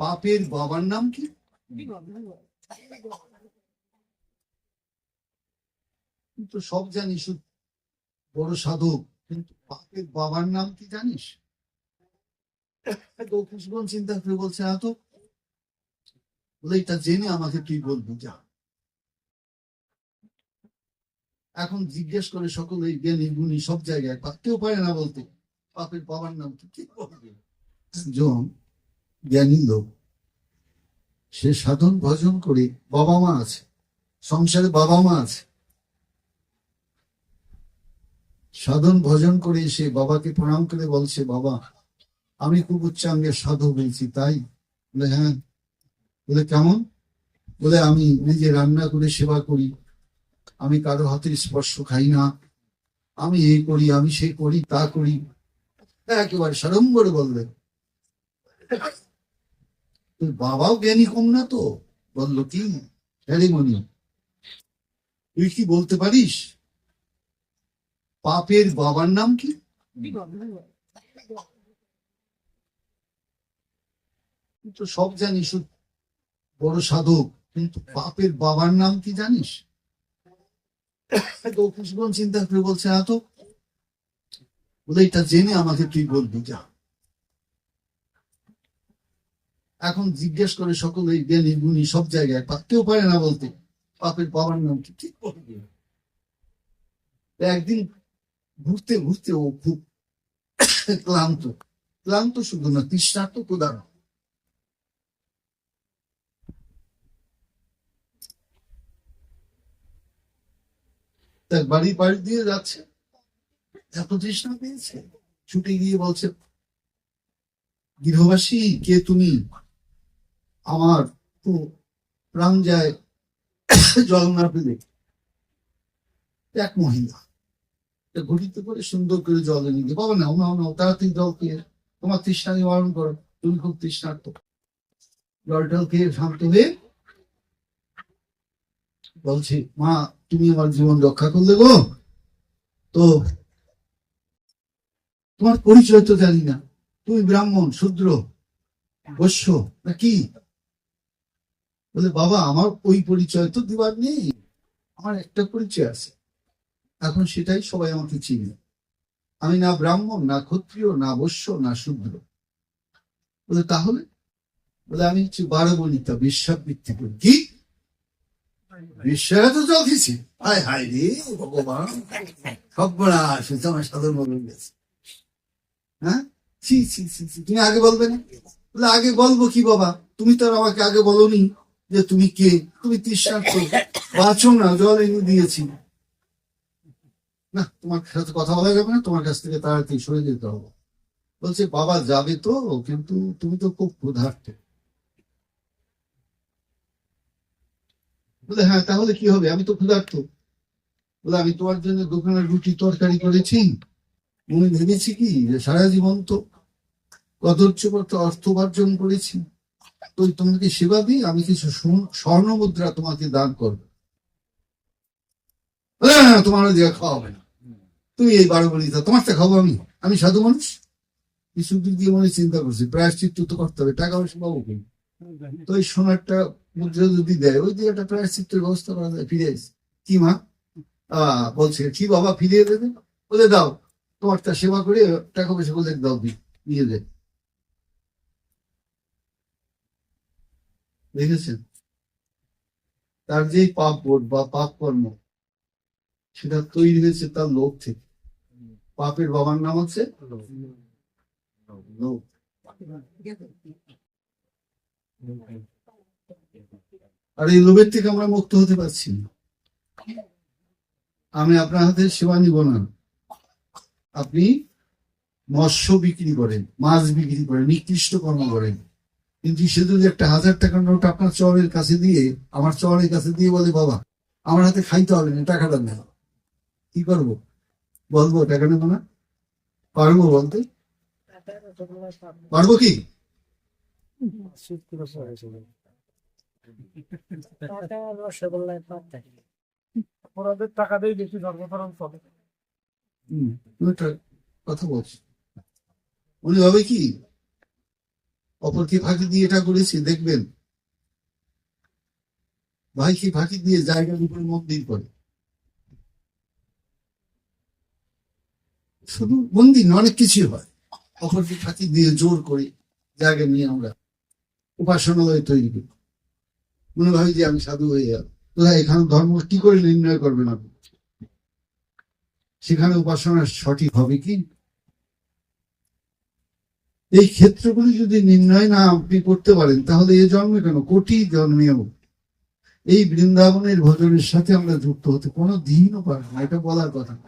পাপের বাবার নাম কি? তো সব জানিস বড় সাধক কিন্তু পাপের বাবার নাম কি জানিস? তো কিছুক্ষণ চিন্তা করে বলছে এত বলে এটা জেনে আমাকে তুই বলবি, যা। এখন জিজ্ঞেস করে সকলে জ্ঞানী, গুণী সব জায়গায় পা- কেউ পারে না বলতে। পাপের বাবার নাম কি ঠিক বলবে? জন জ্ঞানী লোক সে সাধন ভজন করে বাবা মা আছে। সংসারে বাবা মা আছে। সাধন ভজন করে সে বাবাকে প্রণাম করে বলছে, বাবা, আমি খুব উচ্চাঙ্গের সাধু হয়েছি, তাই? বলে হ্যাঁ। বলে, কেমন? বলে, আমি নিজে রান্না করে সেবা করি। আমি কারও হাতের স্পর্শ খাই না। আমি এই করি, আমি সেই করি, তা করি। একেবারে সাড়ম্বরে বললেন। বাবাও জ্ঞানী কম না তো? বলল কি হ্যারিমণি তুই কি বলতে পারিস? পাপের বাবার নাম কি? তো সব জানিস বড় সাধক। কিন্তু পাপের বাবার নাম কি জানিস? তো চিন্তা করে বলছে এত বলে, এটা জেনে আমাকে তুই বলবি, যা। এখন জিজ্ঞেস করে সকলে জ্ঞানী গুণী সব জায়গায় কেউ পারে না বলতে। পাপের বাবার নাম কি? ঠিক একদিন ঘুরতে ঘুরতে ও খুব ক্লান্ত। ক্লান্ত শুধু না, তৃষ্ণার্ত প্রদান তার বাড়ি বাড়ি দিয়ে যাচ্ছে। এত তৃষ্ণা পেয়েছে? ছুটে গিয়ে বলছে, গৃহবাসী, কে তুমি? আমার তো প্রাণ যায় না পেলে। এক মহিলা। ঘটিতে করে সুন্দর করে জল এনে দিয়ে, বাবা নাও নাও নাও, তাড়াতাড়ি জল খেয়ে তোমার তৃষ্ণা নিবারণ করো, তুমি খুব তৃষ্ণার্ত জল টল খেয়ে শান্ত হয়ে বলছে, মা, তুমি আমার জীবন রক্ষা করলে গো। তো তোমার পরিচয় তো জানি না। তুমি ব্রাহ্মণ, শূদ্র, বৈশ্য, না কি? বলে, বাবা, আমার ওই পরিচয় তো দিবার নেই। আমার একটা পরিচয় আছে। এখন সেটাই সবাই আমাকে চিনে। আমি না ব্রাহ্মণ, না ক্ষত্রিয়, না বৈশ্য, না শূদ্র। বলে, তাহলে? বলে, আমি হচ্ছে বারো বনিতা বিশ্বাবৃত্তি করি। কি? বিশ্বাস তো চলতেছি হায় হায় রে, ভগবান। সব বড়া সে আমার সাধারণ বলে গেছে হ্যাঁ? ছি ছি ছি তুমি আগে বলবে না? বলে, আগে বলব কি বাবা? তুমি তো আমাকে আগে বলনি। যে তুমি কে? তুমি তৃষ্ণার্থ বাঁচো না, জল এনে দিয়েছি। না, তোমার সাথে কথা বলা যাবে না, তোমার কাছ থেকে তাড়াতাড়ি সরে যেতে হবে। বলছে, বাবা যাবে তো, কিন্তু তুমি তো খুব ক্ষুধার্ত। বলে হ্যাঁ তাহলে কি হবে? আমি তো ক্ষুধার্ত। বলে, আমি তোমার জন্য দোকানের রুটি তরকারি করেছি। আমি ভেবেছি কি যে সারা জীবন তো কদর্য অর্থ উপার্জন করেছি। তোমাকে সেবা দিই আমি কিছু স্বর্ণ মুদ্রা তোমাকে দান করব। বলে, "না, না, তোমার দিয়ে খাওয়া না। তুমি এই বারো বলি তোমার তো খাব আমি? আমি সাধু মানুষ? কিছু দিক দিয়ে মনে চিন্তা করছি প্রায়শ্চিত্ত তো করতে হবে টাকা পয়সা পাবো কি তো ওই সোনারটা মুদ্রা যদি দেয় ওই দিয়ে একটা প্রায়শ্চিত্তের ব্যবস্থা করা যায় ফিরে আসি কি মা? বলছে কি বাবা ফিরিয়ে দেবে বলে দাও তোমার তা সেবা করে টাকা পয়সা বলে দাও দি। নিয়ে দেখেছেন? তার যে পাপ বোধ বা পাপ কর্ম সেটা তৈরি হয়েছে তার লোভ থেকে। পাপের বাবার নাম হচ্ছে লোভ। আর এই লোভের থেকে আমরা মুক্ত হতে পারছি না। আমি আপনার হাতে সেবা নিব না। আপনি মৎস্য বিক্রি করেন মাছ বিক্রি করেন নিকৃষ্ট কর্ম করেন। কিন্তু সে যদি একটা হাজার টাকার নোট আপনার চরের কাছে দিয়ে আমার চরের কাছে দিয়ে বলে বাবা আমার হাতে খাইতে হবে না টাকাটা নেই কি করব? বলব টাকা নেব না। পারব বলতে? পারব কি? টাকা দিয়ে বেশি চলে কথা বলছি। উনি ভাবে কি? অপরকে ফাঁকি দিয়ে এটা করেছি দেখবেন। ভাইকে ফাঁকি দিয়ে জায়গার উপরে মন্দির করে। শুধু মন্দির না, অনেক কিছু হয়। অপরকে ফাঁকি দিয়ে জোর করে জায়গা নিয়ে আমরা উপাসনালয় তৈরি করি। মনে হয় যে আমি সাধু হয়ে গেল তোরা এখানে ধর্ম কি করে নির্ণয় করবেন আপনি? সেখানে উপাসনা সঠিক হবে কি? এই ক্ষেত্রগুলি যদি নির্ণয় না আপনি করতে পারেন, তাহলে এ জন্মে কেন কোটি জন্মেও এই বৃন্দাবনের ভজনের সাথে আমরা যুক্ত হতে কোনো দিনও পারব না, এটা বলার কথা না।